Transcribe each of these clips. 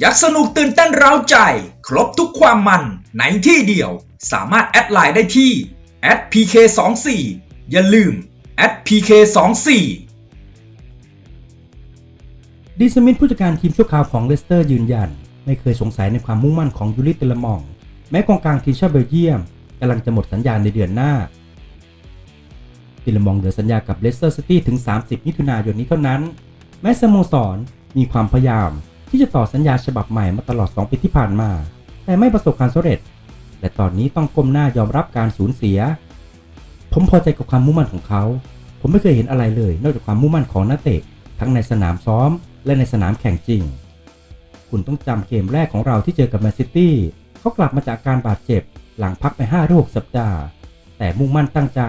อยากสนุกตื่นเต้นเร้าใจ ครบทุกความมันในที่เดียว สามารถแอดไลน์ได้ที่ @pk24 อย่าลืม @pk24 ดีสมิธผู้จัดการทีมชั่วคราวของเลสเตอร์ยืนยัน ไม่เคยสงสัยในความมุ่งมั่นของยูริเตลมอง แม้กองกลางทีมชาติเบลเยียมกำลังจะหมดสัญญาในเดือนหน้าตเลมองเหลือสัญญากับเลสเตอร์ซิตี้ถึง 30 มิถุนายนนี้เท่านั้น แม้สโมสรมีความพยายาม ที่จะต่อสัญญาฉบับใหม่มาตลอด 2 ปีที่ผ่านมา แต่ไม่ประสบความสำเร็จ และตอนนี้ต้องก้มหน้ายอมรับการสูญเสีย ผมพอใจกับความมุ่งมั่นของเขา ผมไม่เคยเห็นอะไรเลย นอกจากความมุ่งมั่นของนักเตะ ทั้งในสนามซ้อม และในสนามแข่งจริง คุณต้องจำเกมแรกของเราที่เจอกับแมนซิตี้เขากลับมาจากการบาดเจ็บ หลังพักไป5หรือ6สัปดาห์ แต่มุ่งมั่นตั้งใจ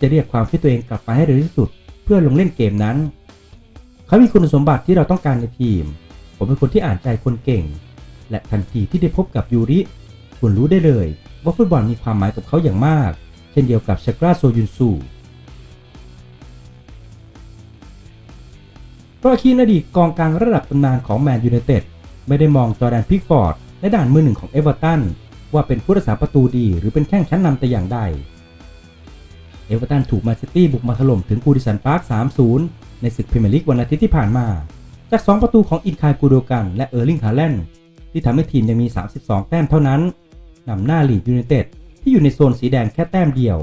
จะเรียกความฟิตตัวเองกลับมาให้เร็วที่สุด เพื่อลงเล่นเกมนั้น เขามีคุณสมบัติที่เราต้องการในทีม ผมเป็นคนที่อ่านใจคนเก่ง และทันทีที่ได้พบกับยูริ คุณรู้ได้เลย ว่าฟุตบอลมีความหมายกับเขาอย่างมาก เช่นเดียวกับชากราโซยุนซูเพราะคีนอดีตกองกลางระดับตำนานของแมนยูไนเต็ดไม่ได้มองจอแดนพิกฟอร์ดในด่านมือหนึ่งของเอเวอร์ตันว่าเป็นผู้รักษาประตูดีหรือเป็นแข้งชั้นนำแต่อย่างใด เอเวอร์ตันถูกแมนซิตี้บุกมาถล่มถึงกูดิสันพาร์ค 3-0 ในศึกพรีเมียร์ลีกวันอาทิตย์ที่ผ่านมา จาก 2 ประตูของอินคายกูโดกัน และเออร์ลิงฮาแลนด์ที่ทำให้ทีมยังมี 32 แต้มเท่านั้นนำหน้าลีดยูไนเต็ดที่อยู่ในโซนสีแดงแค่แต้มเดียว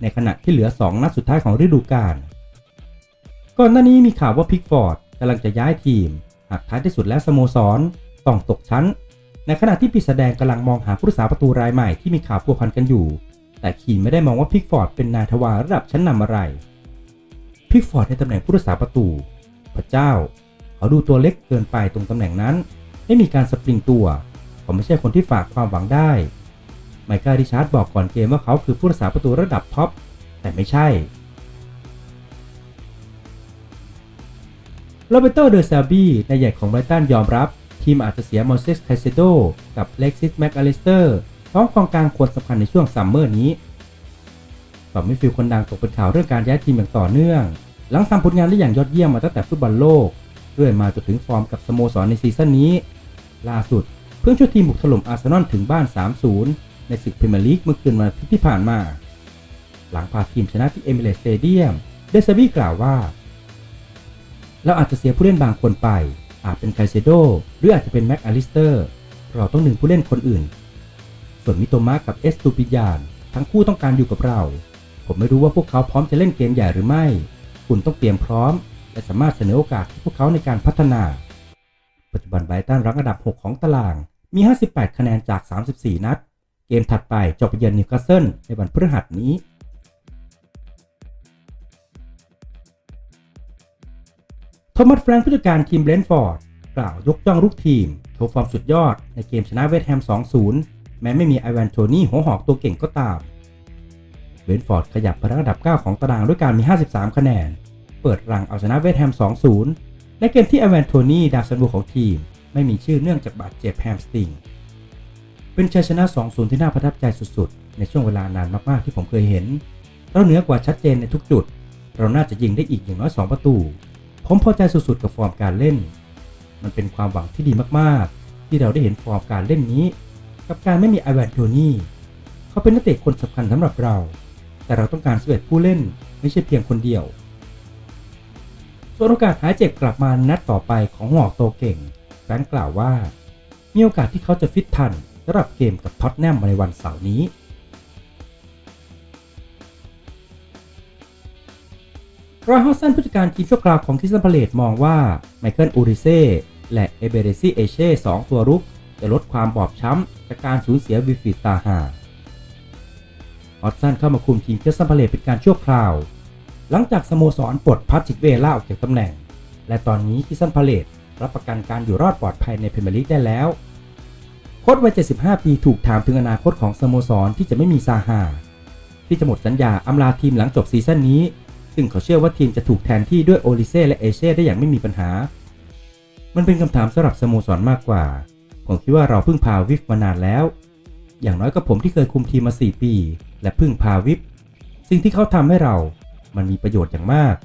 ในขณะที่เหลือ 2 นัดสุดท้ายของฤดูกาลก่อนหน้านี้มีข่าวว่าพิกฟอร์ดกำลังจะย้ายทีม หากท้ายที่สุดแล้วสโมสรต้องตกชั้น ในขณะที่ปีศาจแดงกำลังมองหาผู้รักษาประตูรายใหม่ที่มีข่าวพัวพันกันอยู่ แต่คีนไม่ได้มองว่าพิกฟอร์ดเป็นนายทวารระดับชั้นนำอะไรพิกฟอร์ดในตำแหน่งผู้รักษาประตู พระเจ้า เขาดูตัวเล็กเกินไปตรงตำแหน่งนั้น ไม่มีการสปริงตัวเขาไม่ใช่คนที่ฝากความหวังได้ ไมเคิลริชาร์ดบอกก่อนเกมว่าเขาคือผู้รักษาประตูระดับท็อป แต่ไม่ใช่โรเบโตเดอซาบีนายใหญ่ของไบรตันยอมรับ ทีมอาจจะเสียมอสเซสไคเซโดกับเล็กซิสแมคอลิสเตอร์ท้องกองกลางคนสำคัญในช่วงซัมเมอร์นี้ต่อมิฟิลคนดังตกเป็นข่าวเรื่องการย้ายทีมอย่างต่อเนื่อง หลังทำผลงานได้อย่างยอดเยี่ยมมาตั้งแต่ฟุตบอลโลก เรื่อยมาจนถึงฟอร์มกับสโมสรในซีซั่นนี้ ล่าสุดเพิ่งช่วยทีมบุกถล่มอาร์เซนอลถึงบ้าน 3-0 ในศึกพรีเมียร์ลีกเมื่อคืนวันอาทิตย์ที่ผ่านมา หลังพาทีมชนะที่เอมิเรตสเตเดียม เดซาบีกล่าวว่า เราอาจจะเสียผู้เล่นบางคนไป อาจเป็นไคเซโดหรืออาจจะเป็นแม็กอลิสเตอร์ เราต้องดึงผู้เล่นคนอื่น ส่วนมิโตมะกับเอสตูปิยานทั้งคู่ต้องการอยู่กับเรา ผมไม่รู้ว่าพวกเขาพร้อมจะเล่นเกมใหญ่หรือไม่ คุณต้องเตรียมพร้อม และสามารถเสนอโอกาสให้พวกเขาในการพัฒนา ปัจจุบันไบรตันรั้งอันดับ 6 ของตาราง มี 58 คะแนนจาก 34 นัด เกมถัดไปจะไปเยือนนิวคาสเซิลในวันพฤหัสนี้โทมัสแฟรงค์ผู้จัดการทีมเบรนฟอร์ดกล่าวยกย่องลูกทีม โชว์ฟอร์มสุดยอดในเกมชนะเวสต์แฮม 2-0 แม้ไม่มีไอแวนโทนี่หัวหอกตัวเก่งก็ตามเบรนฟอร์ดขยับไปรั้งอันดับ 9 ของตารางด้วยการมี 53 คะแนน เปิดรังเอาชนะเวสต์แฮม 2-0ในเกมที่ไอแวนโทนี่ดาวซันโวของทีม ไม่มีชื่อเนื่องจากบาดเจ็บแฮมสติง เป็นชัยชนะ 2-0 ที่น่าประทับใจสุดๆ ในช่วงเวลานานมากๆที่ผมเคยเห็น เราเหนือกว่าชัดเจนในทุกจุด เราน่าจะยิงได้อีกอย่างน้อย 2 ประตู ผมพอใจสุดๆ กับฟอร์มการเล่น มันเป็นความหวังที่ดีมากๆ ที่เราได้เห็นฟอร์มการเล่นนี้ กับการไม่มีไอแวนโทนี่เขาเป็นนักเตะคนสำคัญสำหรับเรา แต่เราต้องการสเวตผู้เล่นไม่ใช่เพียงคนเดียว ส่วนโอกาสหายเจ็บกลับมานัดต่อไปของหอกโตเก่งแฟรงค์กล่าวว่า มีโอกาสที่เขาจะฟิตทันสำหรับเกมกับท็อตแนมในวันเสาร์นี้รอยฮอสซันผู้จัดการทีมชั่วคราวของคริสตันพาเลตมองว่าไมเคิลอูริเซ่และเอเบเรซีเอเช่สองตัวรุก จะลดความบอบช้ำจากการสูญเสียวิฟิตาฮาฮอสซันเข้ามาคุมทีมคริสตันพาเลตเป็นการชั่วคราว หลังจากสโมสรปลดพัทชิกเวล่าออกจากตำแหน่ง และตอนนี้คิสันพาเลตรับประกันการอยู่รอดปลอดภัยในพรีเมียร์ลีกได้แล้ว โค้ชวัย 75 ปีถูกถามถึงอนาคตของสโมสรที่จะไม่มีซาฮาที่จะหมดสัญญาอำลาทีมหลังจบซีซั่นนี้ ซึ่งเขาเชื่อว่าทีมจะถูกแทนที่ด้วยโอลิเซ่และเอเช่ได้อย่างไม่มีปัญหา มันเป็นคำถามสำหรับสโมสรมากกว่า ผมคิดว่าเราเพิ่งพาวิฟมานานแล้ว อย่างน้อยก็ผมที่เคยคุมทีมมา 4 ปี และเพิ่งพาวิฟสิ่งที่เขาทำให้เรา มันมีประโยชน์อย่างมาก